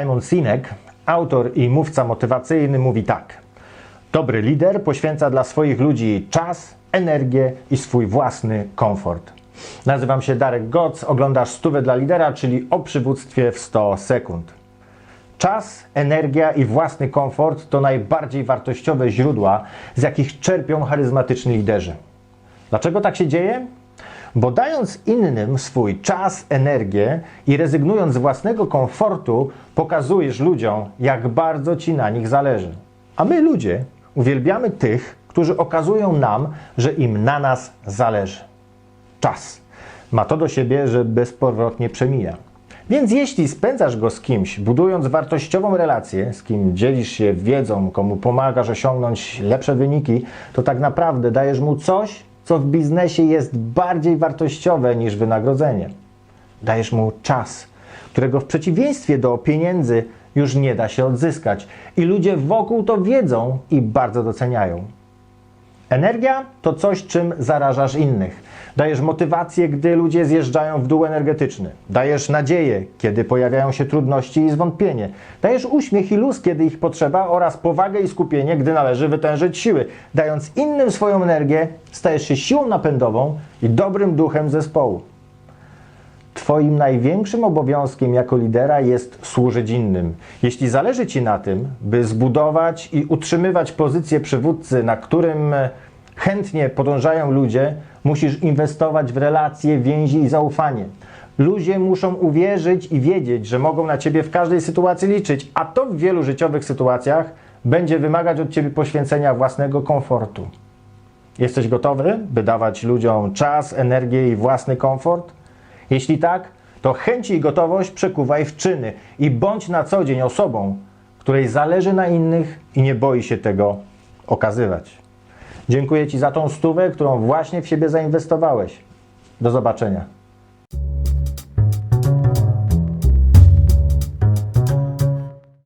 Simon Sinek, autor i mówca motywacyjny, mówi tak: Dobry lider poświęca dla swoich ludzi czas, energię i swój własny komfort. Nazywam się Darek Goc, oglądasz Stówę dla lidera, czyli o przywództwie w 100 sekund. Czas, energia i własny komfort to najbardziej wartościowe źródła, z jakich czerpią charyzmatyczni liderzy. Dlaczego tak się dzieje? Bo dając innym swój czas, energię i rezygnując z własnego komfortu, pokazujesz ludziom, jak bardzo ci na nich zależy. A my, ludzie, uwielbiamy tych, którzy okazują nam, że im na nas zależy. Czas ma to do siebie, że bezpowrotnie przemija. Więc jeśli spędzasz go z kimś, budując wartościową relację, z kim dzielisz się wiedzą, komu pomagasz osiągnąć lepsze wyniki, to tak naprawdę dajesz mu coś, co w biznesie jest bardziej wartościowe niż wynagrodzenie. Dajesz mu czas, którego w przeciwieństwie do pieniędzy już nie da się odzyskać. I ludzie wokół to wiedzą i bardzo doceniają. Energia to coś, czym zarażasz innych. Dajesz motywację, gdy ludzie zjeżdżają w dół energetyczny. Dajesz nadzieję, kiedy pojawiają się trudności i zwątpienie. Dajesz uśmiech i luz, kiedy ich potrzeba, oraz powagę i skupienie, gdy należy wytężyć siły. Dając innym swoją energię, stajesz się siłą napędową i dobrym duchem zespołu. Twoim największym obowiązkiem jako lidera jest służyć innym. Jeśli zależy Ci na tym, by zbudować i utrzymywać pozycję przywódcy, na którym e, chętnie podążają ludzie, musisz inwestować w relacje, więzi i zaufanie. Ludzie muszą uwierzyć i wiedzieć, że mogą na Ciebie w każdej sytuacji liczyć, a to w wielu życiowych sytuacjach będzie wymagać od Ciebie poświęcenia własnego komfortu. Jesteś gotowy, by dawać ludziom czas, energię i własny komfort? Jeśli tak, to chęci i gotowość przekuwaj w czyny i bądź na co dzień osobą, której zależy na innych i nie boi się tego okazywać. Dziękuję Ci za tą stówę, którą właśnie w siebie zainwestowałeś. Do zobaczenia.